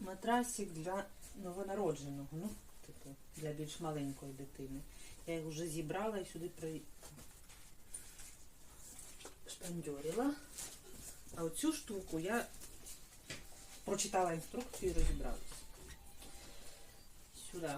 матрасик для новонародженого, ну, типу, для більш маленької дитини. Я їх вже зібрала і сюди при... А оцю штуку я прочитала інструкцію і розібралась. Сюди.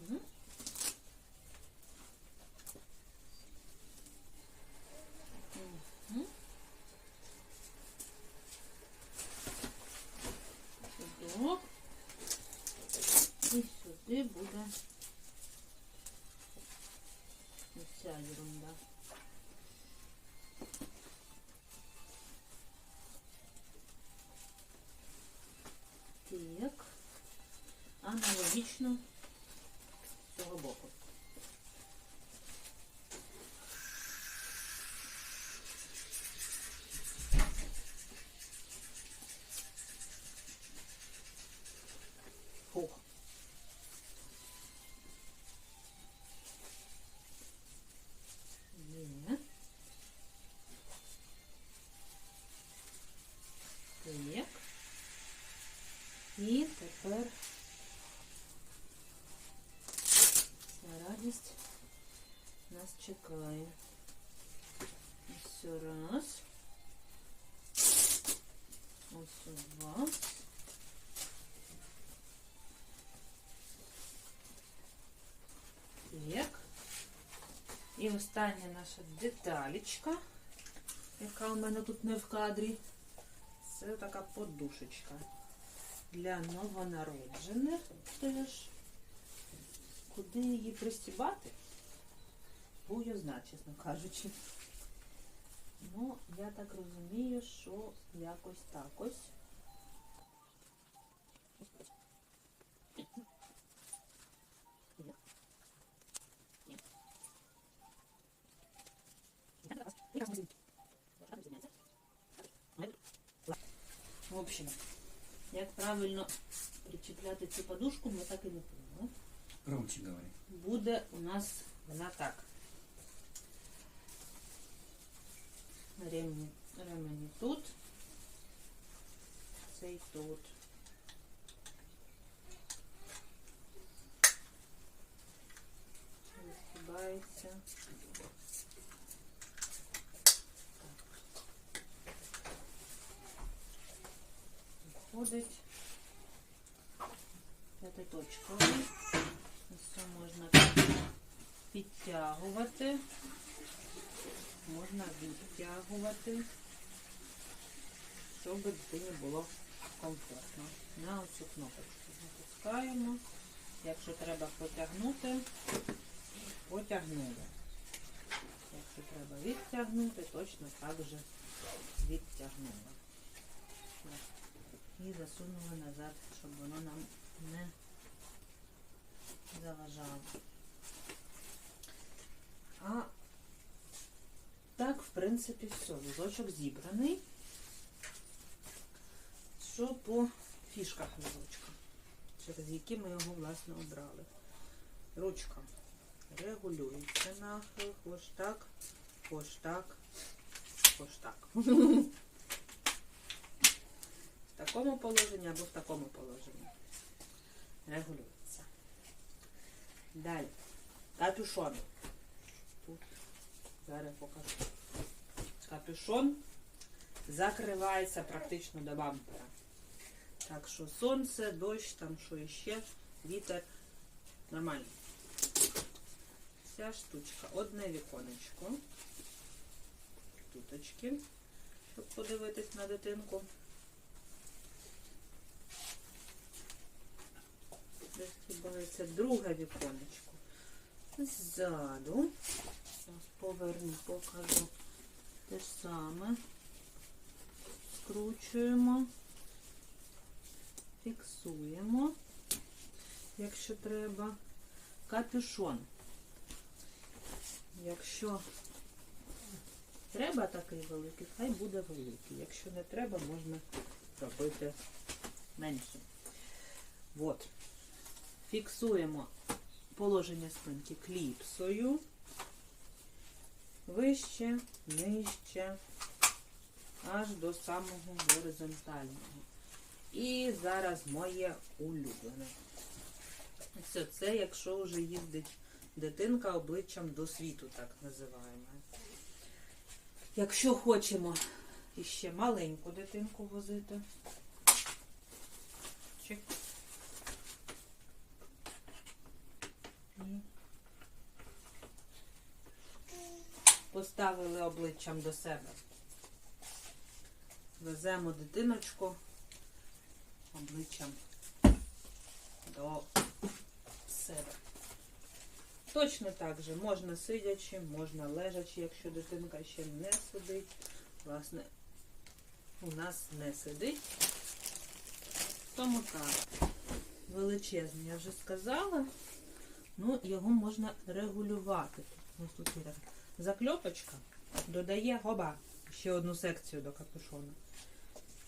Мгм. Мгм. Сюди. І сюди буде ось ця ерунда. Так. Аналогічно з цього боку. Фух. Є. Так. І тепер вся радість чекає. Ось раз. Ось два. Так. І остання наша деталечка, яка у мене тут не в кадрі. Це така подушечка для новонароджених. Куди її пристібати? Бую знає, чесно кажучи. Ну, я так розумію, що якось так ось. В общем, як правильно причіпляти цю подушку, ми так і не поняли. Громче говори. Буде у нас вона так. Ремені, ремені тут. Цей тут. Розгибається. Виходить. П'ятиточковий. Все можна підтягувати. Можна відтягувати, щоб дитині було комфортно. На оцю кнопочку натискаємо. Якщо треба потягнути, потягнули. Якщо треба відтягнути, точно так же відтягнули. І засунули назад, щоб воно нам не заважало. А так, в принципі, все. Візочок зібраний. Що по фішках візочка, через які ми його, власне, обрали. Ручка регулюється нахил, ось так, ось так, ось так. В такому положенні або в такому положенні. Регулюється. Далі. Капюшон. Тут зараз покажу. Капюшон закривається практично до бампера. Так що сонце, дощ, там що іще, вітер. Нормально. Ця штучка. Одне віконечко. Туточки, щоб подивитись на дитинку. Розхибається друге віконечко. Ззаду. Зараз поверну, покажу. Те ж саме. Скручуємо, фіксуємо, якщо треба. Капюшон. Якщо треба такий великий, хай буде великий. Якщо не треба, можна робити менше. От. Фіксуємо положення спинки кліпсою. Вище, нижче, аж до самого горизонтального. І зараз моє улюблене. Все це, якщо вже їздить дитинка обличчям до світу, так називаємо. Якщо хочемо іще маленьку дитинку возити. Чик. І Поставили обличчям до себе. Веземо дитиночку обличчям до себе. Точно так же можна сидячи, можна лежачи, якщо дитинка ще не сидить. Власне, у нас не сидить. Тому так, величезний, я вже сказала. Ну, його можна регулювати. Ось тут закльопочка, додає гоба ще одну секцію до капюшона.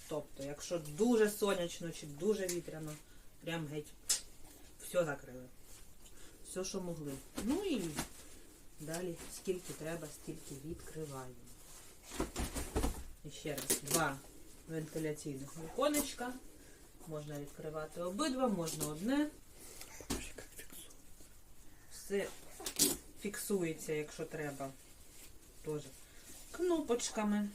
Тобто, якщо дуже сонячно чи дуже вітряно, прям геть все закрили. Все, що могли. Ну і далі скільки треба, стільки відкриваємо. І ще раз, два вентиляційних віконечка. Можна відкривати обидва, можна одне. Все фіксується, якщо треба. Теж кнопочками.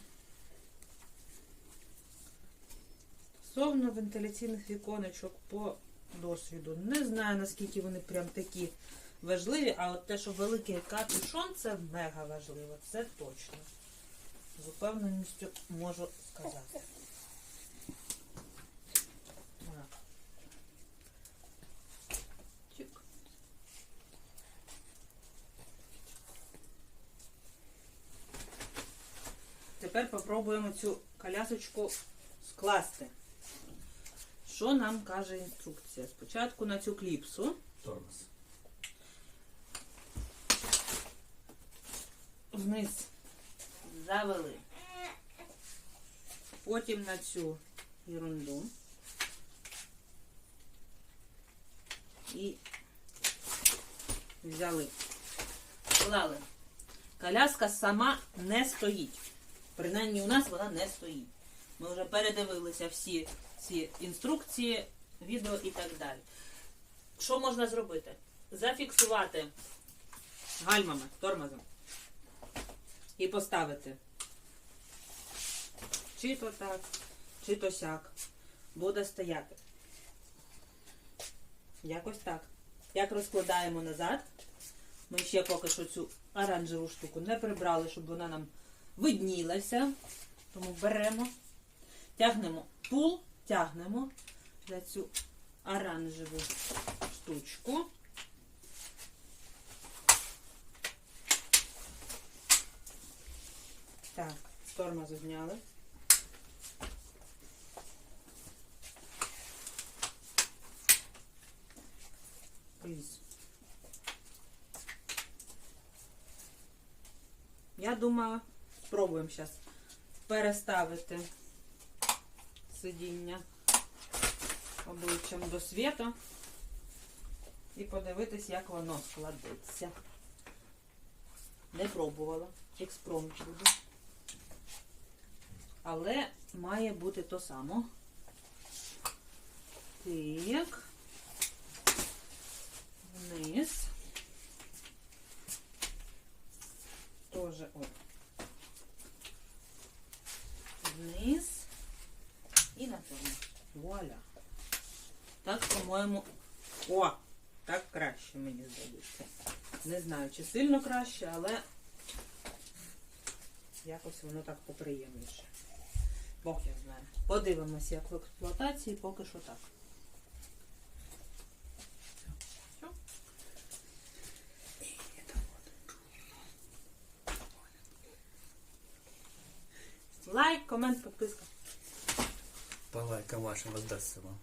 Стосовно вентиляційних віконечок по досвіду. Не знаю, наскільки вони прям такі важливі, а от те, що великий капюшон, це мега важливо. Це точно. З упевненістю можу сказати. Так. Чик. Тепер попробуємо цю колясочку скласти. Що нам каже інструкція? Спочатку на цю кліпсу Тормоз. вниз завели. Потім на цю ерунду. І взяли. Клали. Коляска сама не стоїть. Принаймні у нас вона не стоїть. Ми вже передивилися всі ці інструкції, відео і так далі. Що можна зробити? Зафіксувати гальмами, тормозом і поставити. Чи то так, чи то сяк. Буде стояти. Якось так. Як розкладаємо назад. Ми ще поки що цю оранжеву штуку не прибрали, щоб вона нам виднілася. Тому беремо, тягнемо пул, тягнемо за цю оранжеву штучку. Так, з тормозу зняли. Я думаю, спробуємо зараз переставити сидіння обличчям до світу і подивитись, як воно складеться. Не пробувала. Експромт буде. Але має бути то само. Так. Вниз. Тоже от. Вниз. І на тому. Вуаля. Так, по-моєму. О! Так краще, мені здається. Не знаю, чи сильно краще, але якось воно так поприємніше. Бог я знаю. Подивимося, як в експлуатації, поки що так. Лайк, комент, підписка. По лайкам вашим воздастся вам.